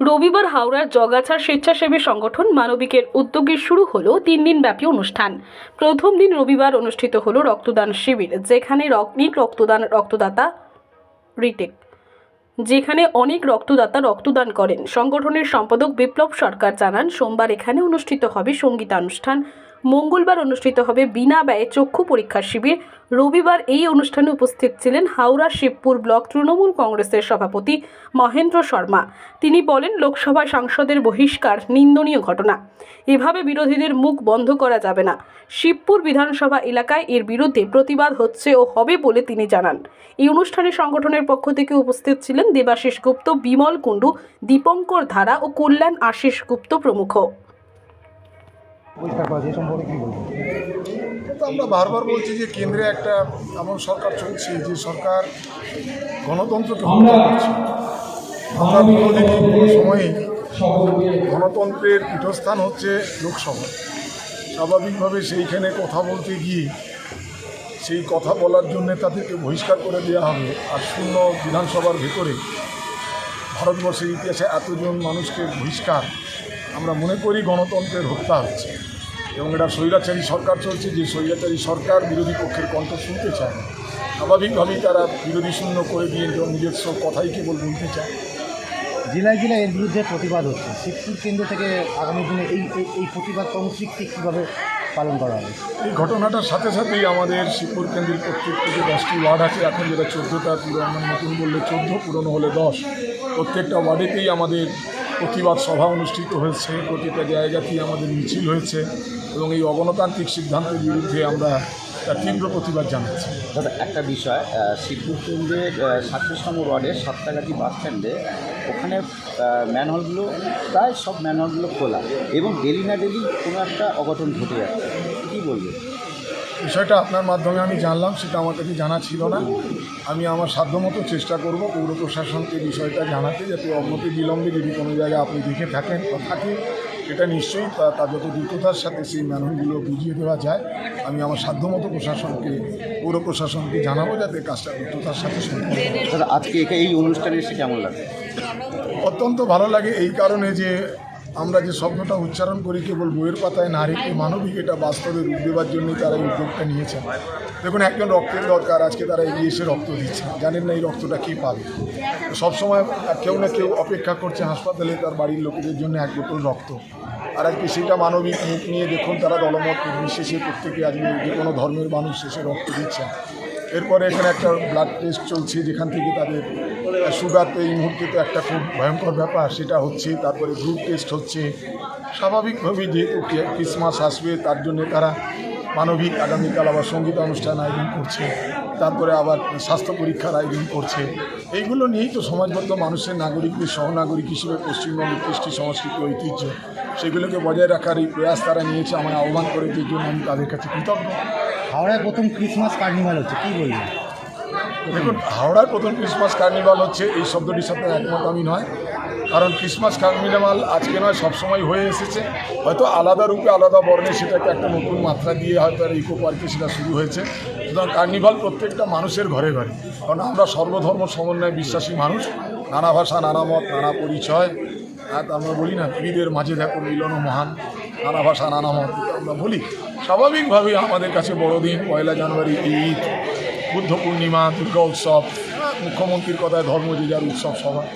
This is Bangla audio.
রবিবার হাওড়ার জগাছার স্বেচ্ছাসেবী সংগঠন মানবিকের উদ্যোগে শুরু হলো তিন দিন ব্যাপী অনুষ্ঠান। প্রথম দিন রবিবার অনুষ্ঠিত হলো রক্তদান শিবির, যেখানে অনেক রক্তদান রক্তদাতা রিটেক, যেখানে অনেক রক্তদাতা রক্তদান করেন। সংগঠনের সম্পাদক বিপ্লব সরকার জানান, সোমবার এখানে অনুষ্ঠিত হবে সঙ্গীতানুষ্ঠান। মঙ্গলবার অনুষ্ঠিত হবে বিনা ব্যয়ে চক্ষু পরীক্ষা শিবির। রবিবার এই অনুষ্ঠানে উপস্থিত ছিলেন হাওড়া শিবপুর ব্লক তৃণমূল কংগ্রেসের সভাপতি মহেন্দ্র শর্মা। তিনি বলেন লোকসভা সাংসদের বহিষ্কার নিন্দনীয় ঘটনা। এভাবে বিরোধীদের মুখ বন্ধ করা যাবে না। শিবপুর বিধানসভা এলাকায় এর বিরুদ্ধে প্রতিবাদ হচ্ছে ও হবে বলে তিনি জানান। এই অনুষ্ঠানে সংগঠনের পক্ষ থেকে উপস্থিত ছিলেন দেবাশিস গুপ্ত, বিমল কুণ্ডু, দীপঙ্কর ধারা ও কল্যাণ আশিস গুপ্ত প্রমুখ। পরিষ্কার করা যে সম্পর্কে কী আমরা বারবার বলছি যে কেন্দ্রে একটা এমন সরকার চলছে যে সরকার গণতন্ত্রকে হত্যা করছে। আমরা বিরোধী কোনো সময়েই গণতন্ত্রের পীঠস্থান হচ্ছে লোকসভা। স্বাভাবিকভাবে সেইখানে কথা বলতে গিয়ে সেই কথা বলার জন্যে তাদেরকে বহিষ্কার করে দেওয়া হবে। আর শূন্য বিধানসভার ভেতরে ভারতবর্ষের ইতিহাসে এতজন মানুষকে বহিষ্কার আমরা মনে করি গণতন্ত্রের হত্যা হচ্ছে। এবং এটা স্বৈরাচারী সরকার চলছে, যে স্বৈরাচারী সরকার বিরোধী পক্ষের কণ্ঠ শুনতে চায়। স্বাভাবিকভাবেই তারা বিরোধী শূন্য করে দিয়ে নিজস্ব কথাই কেবল বলতে চায়। জেলায় জেলায় এর বিরুদ্ধে প্রতিবাদ হচ্ছে। শিবপুর কেন্দ্র থেকে আগামী দিনে এই এই- এই প্রতিবাদ কর্মসূচিকে কীভাবে পালন করা হবে। এই ঘটনাটার সাথে সাথেই আমাদের শিবপুর কেন্দ্রের প্রত্যেকটি যে দশটি ওয়ার্ড আছে। এখন যেটা চোদ্দোটা পুরনো নতুন বললে চোদ্দ, পুরনো হলে দশ। প্রত্যেকটা ওয়ার্ডেতেই আমাদের প্রতিবাদ সভা অনুষ্ঠিত হয়েছে। প্রতিটা জায়গাতেই আমাদের মিছিল হয়েছে এবং এই অগণতান্ত্রিক সিদ্ধান্তের বিরুদ্ধে আমরা তার তীব্র প্রতিবাদ জানাচ্ছি। দাদা একটা বিষয় শিবপুর কেন্দ্রের সাতত্রিশ নম্বর ওয়ার্ডের সাতটাগাছি বাস স্ট্যান্ডে ওখানে ম্যানহলগুলো প্রায় সব ম্যানহলগুলো খোলা এবং ডেলি না ডেলি কোনো একটা অঘটন ঘটে যাচ্ছে। কী বলবে বিষয়টা আপনার মাধ্যমে আমি জানলাম সেটা আমার কাছে জানা ছিল না। আমি আমার সাধ্যমতো চেষ্টা করব পৌর প্রশাসনকে বিষয়টা জানাতে যাতে অগ্নতি বিলম্বে যদি কোনো জায়গায় আপনি দেখে থাকেন বা থাকে সেটা নিশ্চয়ই তা- যত দ্রুততার সাথে সেই ম্যানহোলগুলো বুঝিয়ে দেওয়া যায় আমি আমার সাধ্যমতো প্রশাসনকে পৌর প্রশাসনকে জানাব যাতে কাজটা দ্রুততার সাথে সম্পন্ন আজকে এই অনুষ্ঠানে এসে কেমন লাগে? অত্যন্ত ভালো লাগে এই কারণে যে আমরা যে শব্দটা উচ্চারণ করি কেবল বইয়ের পাতায়, না রেখে মানবিক এটা বাস্তবে রূপ দেওয়ার জন্যই তারা এই উদ্যোগটা নিয়েছেন। দেখুন, একজন রক্তের দরকার, আজকে তারা এগিয়ে এসে রক্ত দিচ্ছে। জানেন না এই রক্তটা কী পাবে। সবসময় কেউ না কেউ অপেক্ষা করছে হাসপাতালে তার বাড়ির লোকেদের জন্য এক বোতল রক্ত। আর আজকে সেটা মানবিক মুখ নিয়ে দেখুন, তারা দলমত নির্বিশেষে প্রত্যেকে। আজকে যে কোনো ধর্মের মানুষ শেষে রক্ত দিচ্ছেন এরপরে এখানে একটা ব্লাড টেস্ট চলছে যেখান থেকে তাদের সুগার তো এই মুহূর্তে তো একটা খুব ভয়ঙ্কর ব্যাপার, সেটা হচ্ছে তারপরে গ্রুপ টেস্ট হচ্ছে। স্বাভাবিকভাবেই যেহেতু ক্রি- ক্রিসমাস আসবে, তার জন্য তারা মানবিক আগামীকাল আবার সংগীত অনুষ্ঠান আয়োজন করছে, তারপরে আবার স্বাস্থ্য পরীক্ষার আয়োজন করছে। এইগুলো নিয়েই তো সমাজবদ্ধ মানুষের নাগরিকদের সহনাগরিক হিসেবে পশ্চিমবঙ্গের কৃষ্টি সংস্কৃতি ঐতিহ্য, সেগুলোকে বজায় রাখার এই প্রয়াস তারা নিয়েছে, আমায় আহ্বান করে যে জন্য আমি তাদের কাছে কৃতজ্ঞ। হাওড়ায় প্রথম ক্রিসমাস কার্নিভাল হচ্ছে, কী বলবেন দেখুন হাওড়ার প্রথম ক্রিসমাস কার্নিভাল হচ্ছে, এই শব্দটির সাথে একমত আমি নয়। কারণ ক্রিসমাস কার্নিভাল আজকে নয়, সবসময় হয়ে এসেছে। হয়তো আলাদা রূপে, আলাদা বর্ণে সেটাকে একটা নতুন মাত্রা দিয়ে হয়তো আর ইকো পার্কে সেটা শুরু হয়েছে। সুতরাং কার্নিভাল প্রত্যেকটা মানুষের ঘরে ঘরে। কারণ আমরা সর্বধর্ম সমন্বয়ে বিশ্বাসী মানুষ, নানা ভাষা, নানা মত, নানা পরিচয়। আর আমরা বলি না ঈদের মাঝে দেখো মিলন মহান। নানা ভাষা, নানা মত। আমরা বলি, স্বাভাবিকভাবেই আমাদের কাছে বড়দিন, পয়লা জানুয়ারি, ঈদ, বুদ্ধ পূর্ণিমা, দুর্গা উৎসব, মুখ্যমন্ত্রীর কথায় ধর্ম উৎসব সবার।